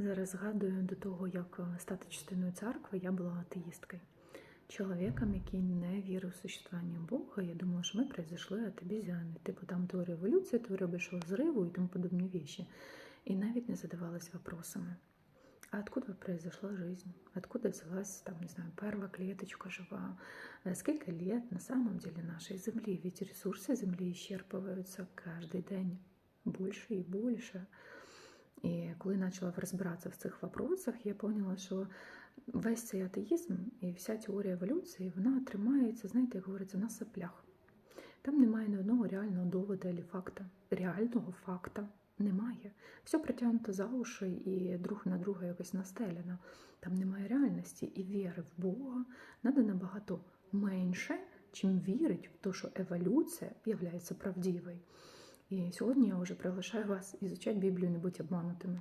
Зараз згадую до того, як е, стати частиною церкви, я була атеїсткою. Чоловіком, який не вірив в существування Бога, я думала, що ми произошли от обезьяни. Типу там теорія еволюції, теорія большого взриву і тому подобні вещи. І навіть не задавалась вопросами. А откуда произошла жизнь? Откуда взялась, там, не знаю, первая клеточка жива? Э, Сколько лет на самом деле нашей Земли? Ведь ресурсы Земли исчерпываются каждый день більше і більше. І коли почала розбиратися в цих вопросах, я поняла, що весь цей атеїзм і вся теорія еволюції вона тримається, знаєте, як говориться, на соплях. Там немає ні одного реального доводу або факта. Реального факта немає. Все притягнуто за уші і друг на друга якось настеляно. Там немає реальності і віри в Бога треба набагато менше, чим вірить в те, що еволюція є правдивою. І сьогодні я вже приглашаю вас ізучати Біблію, не будь обманутими.